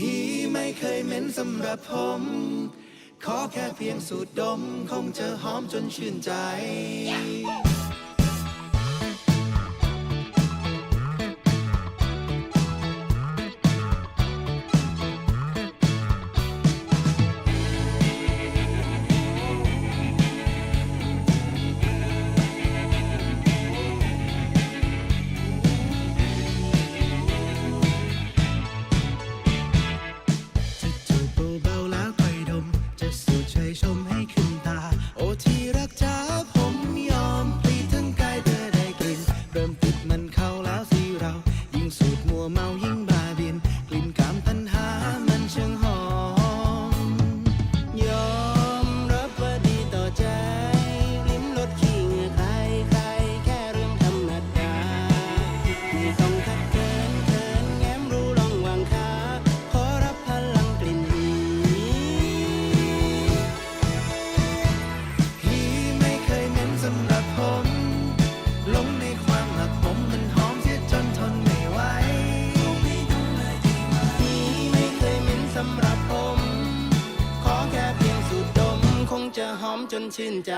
ผีไม่เคยเหม็นสำหรับผม ขอแค่เพียงสูดดม คงจะหอมจนชื่นใจ หอมจนชื่นใจ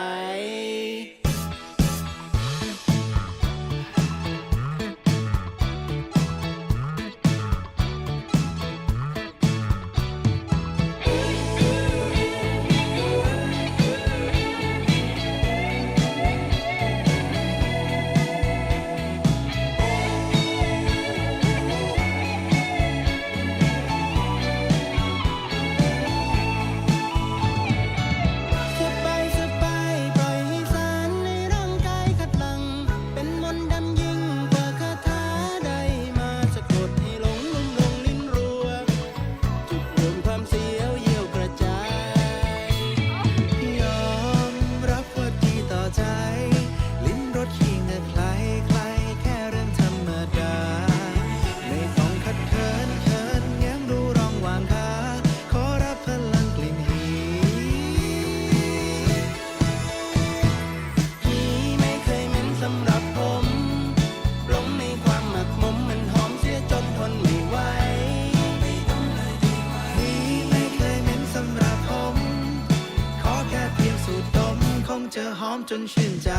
จนชื่นใจ